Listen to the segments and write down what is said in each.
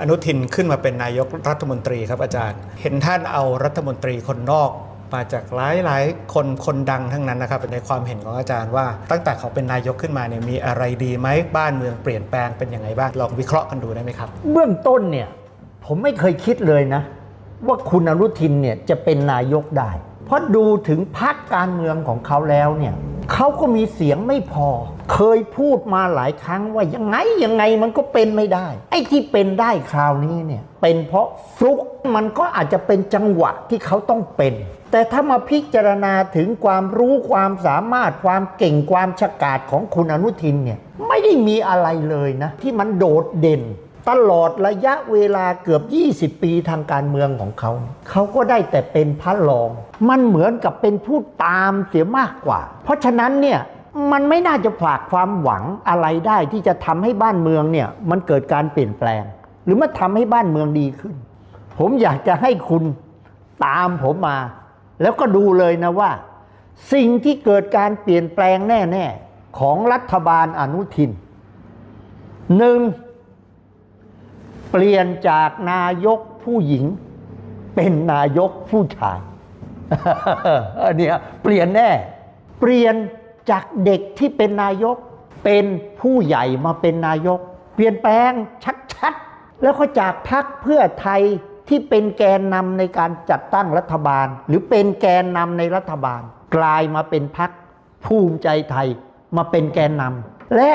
อนุทินขึ้นมาเป็นนายกรัฐมนตรีครับอาจารย์ เห็นท่านเอารัฐมนตรีคนนอกมาจากหลายหลายๆคนคนดังทั้งนั้นนะครับในความเห็นของอาจารย์ว่า ตั้งแต่เขาเป็นนายกขึ้นมาเนี่ยมีอะไรดีไหมบ้านเมืองเปลี่ยนแปลงเป็นยังไงบ้างลองวิเคราะห์กันดูได้ไหมครับ เบื้องต้นเนี่ยผมไม่เคยคิดเลยนะ ว่าคุณอนุทินเนี่ยจะเป็นนายกได้ เพราะดูถึงพรรคการเมืองของเขาแล้วเนี่ยเขาก็มีเสียงไม่พอ เคยพูดมาหลายครั้งว่ายังไงยังไงมันก็เป็นไม่ได้ ไอ้ที่เป็นได้คราวนี้เนี่ยเป็นเพราะฟลุกมันก็อาจจะเป็นจังหวะที่เขาต้องเป็น แต่ถ้ามาพิจารณาถึงความรู้ความสามารถความเก่งความฉกาจของคุณอนุทินเนี่ยไม่ได้มีอะไรเลยนะ ที่มันโดดเด่น ตลอดระยะเวลาเกือบ 20 ปีทางการเมืองของเขา เขาก็ได้แต่เป็นพระรอง มันเหมือนกับเป็นผู้ตามเสียมากกว่า เพราะฉะนั้นเนี่ยมันไม่น่าจะฝากความหวังอะไรได้ที่จะทำให้บ้านเมืองเนี่ยมันเกิดการเปลี่ยนแปลง หรือมาทำให้บ้านเมืองดีขึ้น ผมอยากจะให้คุณตามผมมา แล้วก็ดูเลยนะว่า สิ่งที่เกิดการเปลี่ยนแปลงแน่ ๆ ของรัฐบาลอนุทินหนึ่ง เปลี่ยนจากนายกผู้หญิง เป็นนายกผู้ชายอันนี้เปลี่ยนแน่ เปลี่ยนจากเด็กที่เป็นนายก เป็นผู้ใหญ่มาเป็นนายก เปลี่ยนแปลงชัดๆ แล้วก็จากพักเพื่อไทยที่เป็นแกนนำในการจัดตั้งรัฐบาล หรือเป็นแกนนำในรัฐบาล กลายมาเป็นพักภูมิใจไทยมาเป็นแกนนำและ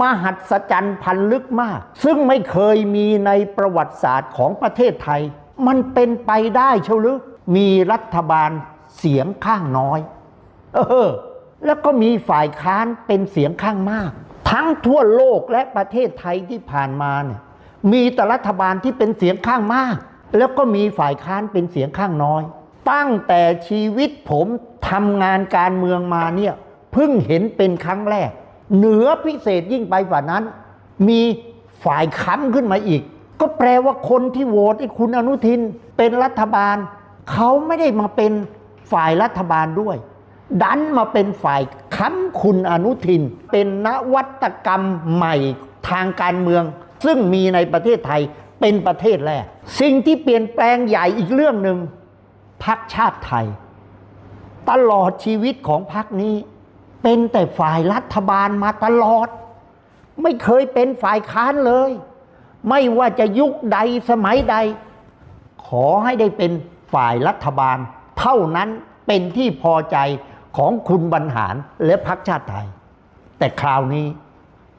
มหัศจรรย์พันลึกมาก ซึ่งไม่เคยมีในประวัติศาสตร์ของประเทศไทย มันเป็นไปได้เชียวหรือมีรัฐบาลเสียงข้างน้อย เออ แล้วก็มีฝ่ายค้านเป็นเสียงข้างมาก ทั้งทั่วโลกและประเทศไทยที่ผ่านมาเนี่ยมีแต่รัฐบาลที่เป็นเสียงข้างมาก แล้วก็มีฝ่ายค้านเป็นเสียงข้างน้อย ตั้งแต่ชีวิตผมทำงานการเมืองมาเนี่ยเพิ่งเห็นเป็นครั้งแรก เหนือพิเศษยิ่งไปกว่านั้น มีฝ่ายค้ำขึ้นมาอีก ก็แปลว่าคนที่โหวตให้คุณอนุทินเป็นรัฐบาล เขาไม่ได้มาเป็นฝ่ายรัฐบาลด้วย ดันมาเป็นฝ่ายค้ำคุณอนุทิน เป็นนวัตกรรมใหม่ทางการเมือง ซึ่งมีในประเทศไทยเป็นประเทศแรก สิ่งที่เปลี่ยนแปลงใหญ่อีกเรื่องหนึ่งพักชาติไทย ตลอดชีวิตของพักนี้ เป็นแต่ฝ่ายรัฐบาลมาตลอด ไม่เคยเป็นฝ่ายค้านเลย ไม่ว่าจะยุคใดสมัยใด ขอให้ได้เป็นฝ่ายรัฐบาล เท่านั้นเป็นที่พอใจของคุณบรรหารและพรรคชาติไทย แต่คราวนี้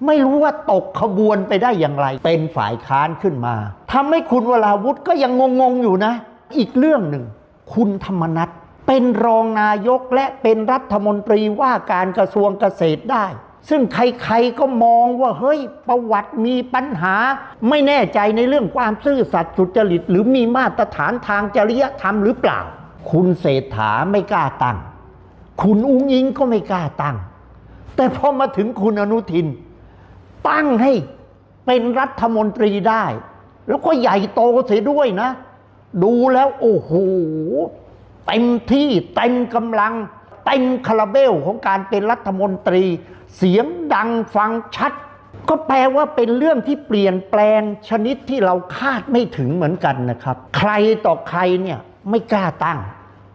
ไม่รู้ว่าตกขบวนไปได้อย่างไร เป็นฝ่ายค้านขึ้นมาทำให้คุณวราวุธก็ยังงงๆอยู่นะ อีกเรื่องหนึ่ง คุณธรรมนัฐ เป็นรองนายกและเป็นรัฐมนตรีว่าการกระทรวงเกษตรได้ ซึ่งใครๆก็มองว่าเฮ้ยประวัติมีปัญหา ไม่แน่ใจในเรื่องความซื่อสัตย์สุจริต หรือมีมาตรฐานทางจริยธรรมหรือเปล่า คุณเศรษฐาไม่กล้าตั้ง คุณอุ้งอิงก็ไม่กล้าตั้ง แต่พอมาถึงคุณอนุทิน ตั้งให้เป็นรัฐมนตรีได้ แล้วก็ใหญ่โตเสียด้วยนะ ดูแล้วโอ้โห เต็มที่เต็มกำลังเต็มคาราเบลของการเป็นรัฐมนตรี เสียงดังฟังชัด ก็แปลว่าเป็นเรื่องที่เปลี่ยนแปลงชนิดที่เราคาดไม่ถึงเหมือนกันนะครับ ใครต่อใครเนี่ยไม่กล้าตั้ง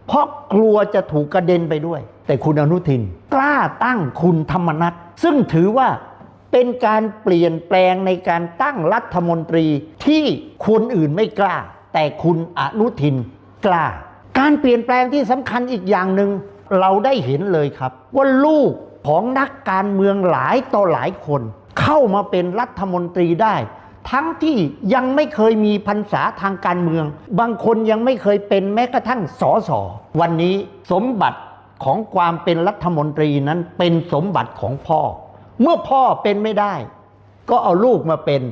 เพราะกลัวจะถูกกระเด็นไปด้วย แต่คุณอนุทิน กล้าตั้งคุณธรรมนัฐซึ่งถือว่าเป็นการเปลี่ยนแปลงในการตั้งรัฐมนตรีที่คนอื่นไม่กล้า แต่คุณอนุทินกล้า การเปลี่ยนแปลงที่สำคัญอีกอย่างหนึ่งเราได้เห็นเลยครับ ว่าลูกของนักการเมืองหลายต่อหลายคน เข้ามาเป็นรัฐมนตรีได้ ทั้งที่ยังไม่เคยมีพรรษาทางการเมือง บางคนยังไม่เคยเป็นแม้กระทั่งสอสอวันนี้สมบัติของความเป็นรัฐมนตรีนั้นเป็นสมบัติของพ่อ เมื่อพ่อเป็นไม่ได้ ก็เอาลูกมาเป็น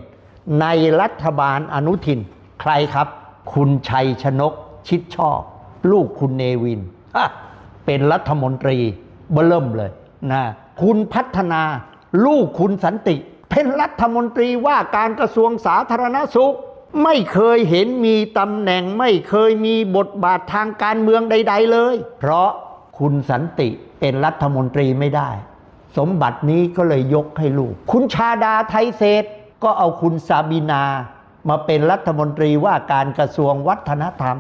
ในรัฐบาลอนุทิน ใครครับ คุณชัยชนกชิดชอบ ลูกคุณเนวิน เป็นรัฐมนตรีเบิ่มเลยนะคุณพัฒนาลูกคุณสันติ เป็นรัฐมนตรีว่าการกระทรวงสาธารณสุข ไม่เคยเห็นมีตำแหน่งไม่เคยมีบทบาททางการเมืองใด ๆ เลย เพราะคุณสันติเป็นรัฐมนตรีไม่ได้ สมบัตินี้ก็เลยยกให้ลูก คุณชาดาไทยเศรษฐก็เอาคุณซาบินา มาเป็นรัฐมนตรีว่าการกระทรวงวัฒนธรรม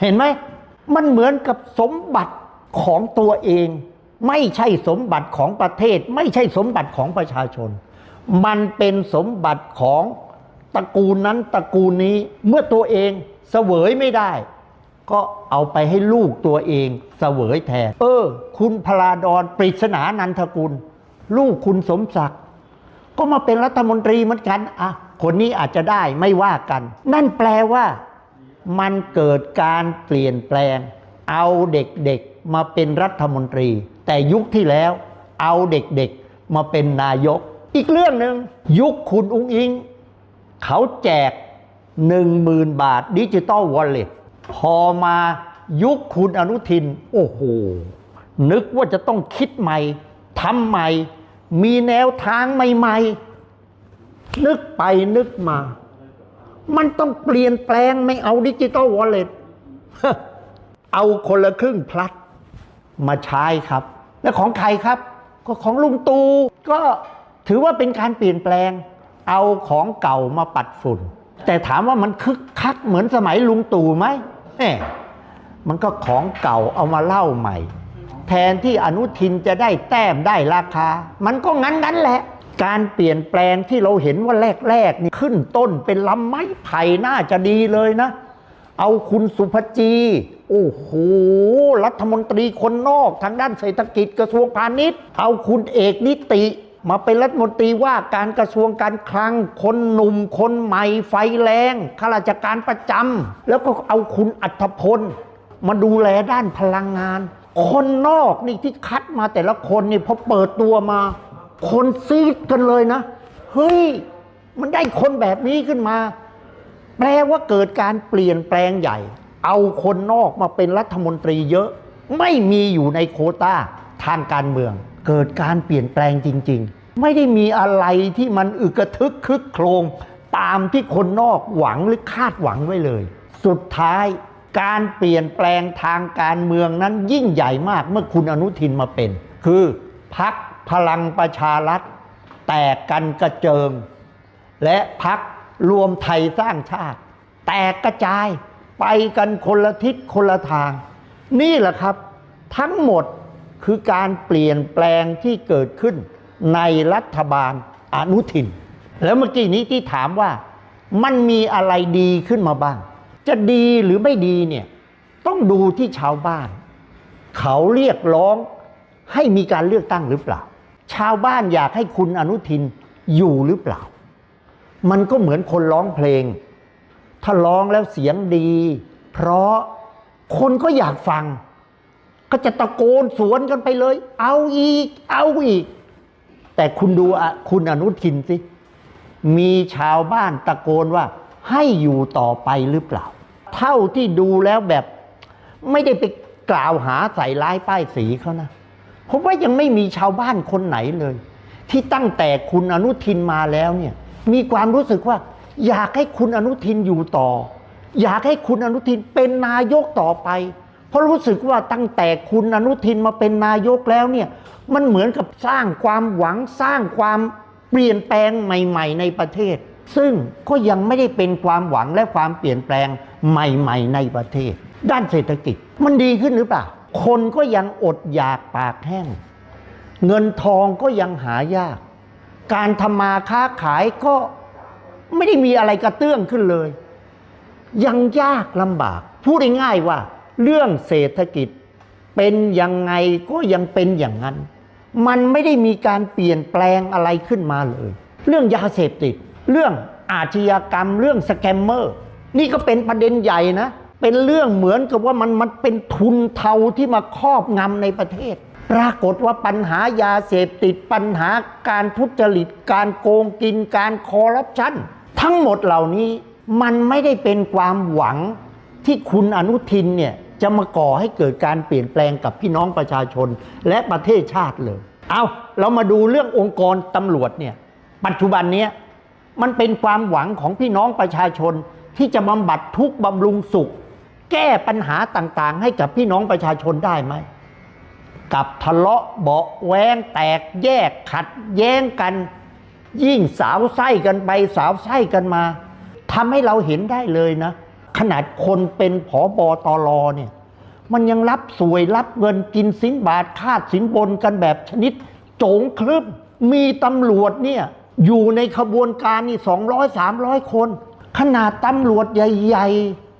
เห็นไหม มันเหมือนกับสมบัติของตัวเอง ไม่ใช่สมบัติของประเทศ ไม่ใช่สมบัติของประชาชน มันเป็นสมบัติของตระกูลนั้นตระกูลนี้เมื่อตัวเองเสวยไม่ได้ ก็เอาไปให้ลูกตัวเองเสวยแทน เออ คุณพลาดอนปริศนานันทกุล ลูกคุณสมศักดิ์ก็มาเป็นรัฐมนตรีเหมือนกันอะคนนี้อาจจะได้ไม่ว่ากัน นั่นแปลว่า มันเกิดการเปลี่ยนแปลง เอาเด็กๆมาเป็นรัฐมนตรี แต่ยุคที่แล้วเอาเด็กๆมาเป็นนายก อีกเรื่องหนึ่งยุคคุณอุ้งอิง เขาแจก 1 0,000 บาทดิจิตอลวอลเล็ตพอมายุคคุณอนุทิน โอ้โห นึกว่าจะต้องคิดใหม่ทำใหม่ มีแนวทางใหม่ ๆ นึกไปนึกมา มันต้องเปลี่ยนแปลงไม่เอาดิจิตอลวอลเล็ตเอาคนละครึ่งพลัดมาใช้ครับ และของใครครับ ก็ของลุงตูก็ถือว่าเป็นการเปลี่ยนแปลง เอาของเก่ามาปัดฝุ่น แต่ถามว่ามันคึกคักเหมือนสมัยลุงตู่ไหมแหมมันก็ของเก่าเอามาเล่าใหม่ แทนที่อนุทินจะได้แต้มได้ราคา มันก็งั้นนั้นแหละ การเปลี่ยนแปลงที่เราเห็นว่าแรกๆนี่ขึ้นต้นเป็นลำไม้ไผ่น่าจะดีเลยนะ เอาคุณสุภจี โอ้โห รัฐมนตรีคนนอกทางด้านเศรษฐกิจกระทรวงพาณิชย์ เอาคุณเอกนิติ มาเป็นรัฐมนตรีว่าการกระทรวงการคลัง คนหนุ่ม คนใหม่ไฟแรงข้าราชการประจำแล้วก็เอาคุณอัธพล มาดูแลด้านพลังงาน คนนอกนี่ที่คัดมาแต่ละคนนี่พอเปิดตัวมา คนซีดกันเลยนะ เฮ้ย มันได้คนแบบนี้ขึ้นมา แปลว่าเกิดการเปลี่ยนแปลงใหญ่ เอาคนนอกมาเป็นรัฐมนตรีเยอะ ไม่มีอยู่ในโคต้าทางการเมือง เกิดการเปลี่ยนแปลงจริง ๆ ไม่ได้มีอะไรที่มันอึกระทึกคึกโครมตามที่คนนอกหวังหรือคาดหวังไว้เลย สุดท้ายการเปลี่ยนแปลงทางการเมืองนั้นยิ่งใหญ่มากเมื่อคุณอนุทินมาเป็น คือพัก พลังประชารัฐแตกกันกระเจิง และพักรวมไทยสร้างชาติ แตกกระจายไปกันคนละทิศคนละทาง นี่แหละครับ ทั้งหมดคือการเปลี่ยนแปลงที่เกิดขึ้นในรัฐบาลอนุทิน แล้วเมื่อกี้นี้ที่ถามว่ามันมีอะไรดีขึ้นมาบ้าง จะดีหรือไม่ดีเนี่ยต้องดูที่ชาวบ้าน เขาเรียกร้องให้มีการเลือกตั้งหรือเปล่า ชาวบ้านอยากให้คุณอนุทินอยู่หรือเปล่า มันก็เหมือนคนร้องเพลง ถ้าร้องแล้วเสียงดี เพราะคนก็อยากฟัง ก็จะตะโกนสวนกันไปเลย เอาอีก เอาอีก แต่คุณดูคุณอนุทินสิ มีชาวบ้านตะโกนว่า ให้อยู่ต่อไปหรือเปล่า เท่าที่ดูแล้วแบบ ไม่ได้ไปกล่าวหาใส่ร้ายป้ายสีเขานะ ผมว่ายังไม่มีชาวบ้านคนไหนเลย ที่ตั้งแต่คุณอนุทินมาแล้วเนี่ยมีความรู้สึกว่า อยากให้คุณอนุทินอยู่ต่อ อยากให้คุณอนุทินเป็นนายกต่อไป เพราะรู้สึกว่าตั้งแต่คุณอนุทินมาเป็นนายกแล้วเนี่ยมันเหมือนกับสร้างความหวังสร้างความเปลี่ยนแปลงใหม่ ๆ ในประเทศ ซึ่งก็ยังไม่ได้เป็นความหวังและความเปลี่ยนแปลงใหม่ ๆ ในประเทศ ด้านเศรษฐกิจมันดีขึ้นหรือเปล่า คนก็ยังอดอยากปากแห้ง เงินทองก็ยังหายาก การทำมาค้าขายก็ไม่ได้มีอะไรกระเตื้องขึ้นเลย ยังยากลำบาก พูดง่ายๆว่า เรื่องเศรษฐกิจเป็นยังไงก็ยังเป็นอย่างนั้น มันไม่ได้มีการเปลี่ยนแปลงอะไรขึ้นมาเลย เรื่องยาเสพติด เรื่องอาชญากรรม เรื่องสแกมเมอร์ นี่ก็เป็นประเด็นใหญ่นะ เป็นเรื่องเหมือนกับว่ามันมันเป็นทุนเทาที่มาครอบงำในประเทศ ปรากฏว่าปัญหายาเสพติดปัญหาการทุจริต การโกงกินการคอร์รัปชันทั้งหมดเหล่านี้มันไม่ได้เป็นความหวังที่คุณอนุทินเนี่ยจะมาก่อให้เกิดการเปลี่ยนแปลงกับพี่น้องประชาชนและประเทศชาติเลย เอาเรามาดูเรื่ององค์กรตำรวจเนี่ยปัจจุบันเนี้ยมันเป็นความหวังของพี่น้องประชาชนที่จะบำบัดทุกข์บำรุงสุข แก้ปัญหาต่างๆ ให้กับพี่น้องประชาชนได้ไหมกับทะเลาะเบาะแวงแตกแยกขัดแย้งกัน ยิ่งสาวไส้กันไปสาวไส้กันมาทำให้เราเห็นได้เลยนะ ขนาดคนเป็นผอบอตรเนี่ย มันยังรับสวยรับเงินกินสินบาทคาดสินบนกันแบบชนิด โจงครึบมีตำรวจเนี่ย อยู่ในขบวนการนี่สองร้อยสามร้อยคน ขนาดตำรวจใหญ่ ๆ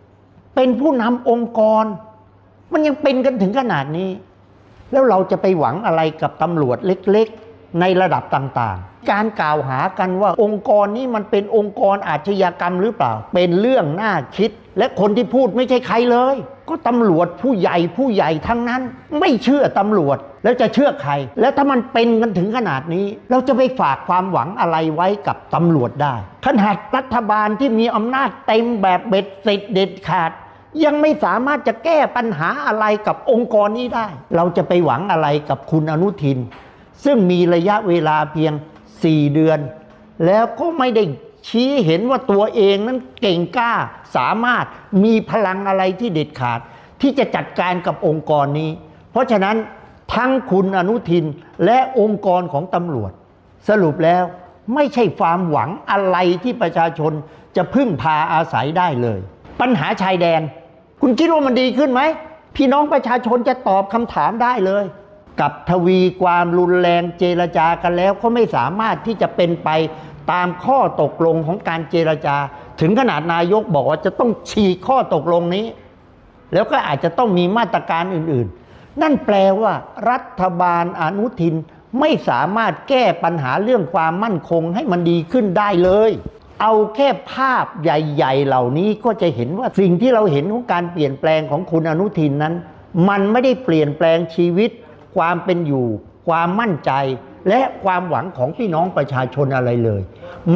เป็นผู้นำองค์กร มันยังเป็นกันถึงขนาดนี้ แล้วเราจะไปหวังอะไรกับตำรวจเล็ก ๆ ในระดับต่างๆ การกล่าวหากันว่าองค์กรนี้มันเป็นองค์กรอาชญากรรมหรือเปล่า เป็นเรื่องน่าคิด และคนที่พูดไม่ใช่ใครเลย ก็ตำรวจผู้ใหญ่ผู้ใหญ่ทั้งนั้น ไม่เชื่อตำรวจแล้วจะเชื่อใคร แล้วถ้ามันเป็นกันถึงขนาดนี้ เราจะไปฝากความหวังอะไรไว้กับตำรวจได้ ขนาดรัฐบาลที่มีอำนาจเต็มแบบเบ็ดเสร็จเด็ดขาดยังไม่สามารถจะแก้ปัญหาอะไรกับองค์กรนี้ได้ เราจะไปหวังอะไรกับคุณอนุทิน ซึ่งมีระยะเวลาเพียง 4 เดือน แล้วก็ไม่ได้ชี้เห็นว่าตัวเองนั้นเก่งกล้าสามารถมีพลังอะไรที่เด็ดขาด ที่จะจัดการกับองค์กรนี้ เพราะฉะนั้นทั้งคุณอนุทินและองค์กรของตำรวจ สรุปแล้วไม่ใช่ความหวังอะไรที่ประชาชนจะพึ่งพาอาศัยได้เลย ปัญหาชายแดน คุณคิดว่ามันดีขึ้นไหม พี่น้องประชาชนจะตอบคำถามได้เลย กับทวีความรุนแรงเจรจากันแล้วเขาไม่สามารถที่จะเป็นไปตามข้อตกลงของการเจรจา ถึงขนาดนายกบอกว่าจะต้องฉีกข้อตกลงนี้ แล้วก็อาจจะต้องมีมาตรการอื่นๆ นั่นแปลว่ารัฐบาลอนุทินไม่สามารถแก้ปัญหาเรื่องความมั่นคงให้มันดีขึ้นได้เลย เอาแค่ภาพใหญ่ ๆ เหล่านี้ก็จะเห็นว่าสิ่งที่เราเห็นของการเปลี่ยนแปลงของคุณอนุทินนั้น มันไม่ได้เปลี่ยนแปลงชีวิต ความเป็นอยู่ ความมั่นใจ และความหวังของพี่น้องประชาชนอะไรเลย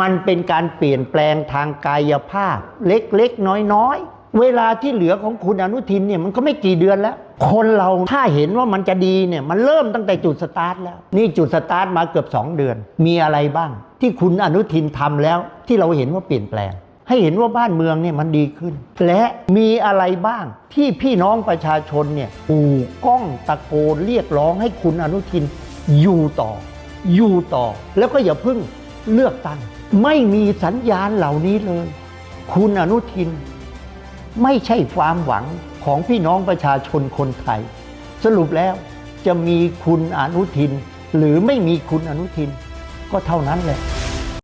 มันเป็นการเปลี่ยนแปลงทางกายภาพ เล็กๆ น้อยๆ เวลาที่เหลือของคุณอนุทินเนี่ยมันก็ไม่กี่เดือนแล้ว คนเราถ้าเห็นว่ามันจะดีเนี่ยมันเริ่มตั้งแต่จุดสตาร์ทแล้ว นี่จุดสตาร์ทมาเกือบ 2 เดือน มีอะไรบ้าง ที่คุณอนุทินทำแล้ว ที่เราเห็นว่าเปลี่ยนแปลง ให้เห็นว่าบ้านเมืองเนี่ยมันดีขึ้น และมีอะไรบ้างที่พี่น้องประชาชนเนี่ยอู่ก้องตะโกนเรียกร้องให้คุณอนุทินอยู่ต่อ อยู่ต่อ แล้วก็อย่าเพิ่งเลือกตั้ง ไม่มีสัญญาณเหล่านี้เลย คุณอนุทิน ไม่ใช่ความหวังของพี่น้องประชาชนคนไทย สรุปแล้วจะมีคุณอนุทิน หรือไม่มีคุณอนุทิน ก็เท่านั้นแหละ